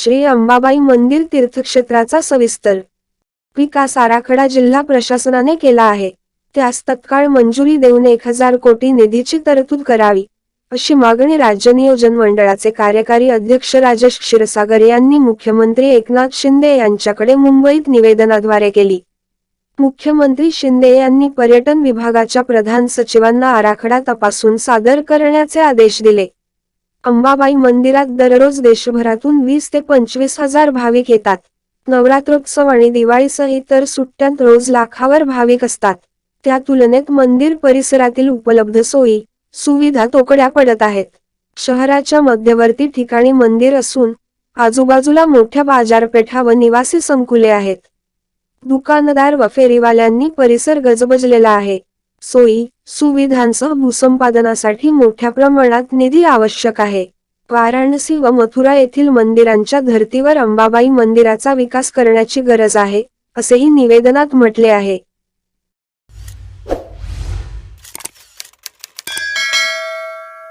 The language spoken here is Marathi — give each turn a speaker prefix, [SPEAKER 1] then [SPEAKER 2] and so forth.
[SPEAKER 1] श्री अंबाबाई मंदिर तीर्थक्षेत्राचा सविस्तर विकास आराखडा जिल्हा प्रशासनाने केला आहे. त्यास तत्काळ मंजुरी देऊन एक हजार कोटी निधीची तरतूद करावी अशी मागणी राज्य नियोजन मंडळाचे कार्यकारी अध्यक्ष राजेश क्षीरसागर यांनी मुख्यमंत्री एकनाथ शिंदे यांच्याकडे मुंबईत निवेदनाद्वारे केली. मुख्यमंत्री शिंदे यांनी पर्यटन विभागाच्या प्रधान सचिवांना आराखडा तपासून सादर करण्याचे आदेश दिले. अंबाबाई मंदिरात दररोज देशभरातून वीस ते पंचवीस हजार भाविक येतात. नवरात्रोत्सव आणि दिवाळीसह इतर सुट्ट्यांत रोज लाखावर भाविक असतात. त्या तुलनेत मंदिर परिसरातील उपलब्ध सोयी सुविधा तोकड्या पडत आहेत. शहराच्या मध्यवर्ती ठिकाणी मंदिर असून आजूबाजूला मोठ्या बाजारपेठा व निवासी संकुले आहेत. दुकानदार व फेरीवाल्यांनी परिसर गजबजलेला आहे. सोयी सुविधांसह भूसंपादनासाठी मोठ्या प्रमाणात निधी आवश्यक आहे. वाराणसी व मथुरा येथील मंदिरांच्या धर्तीवर अंबाबाई मंदिराचा विकास करण्याची गरज आहे असेही निवेदनात म्हटले आहे.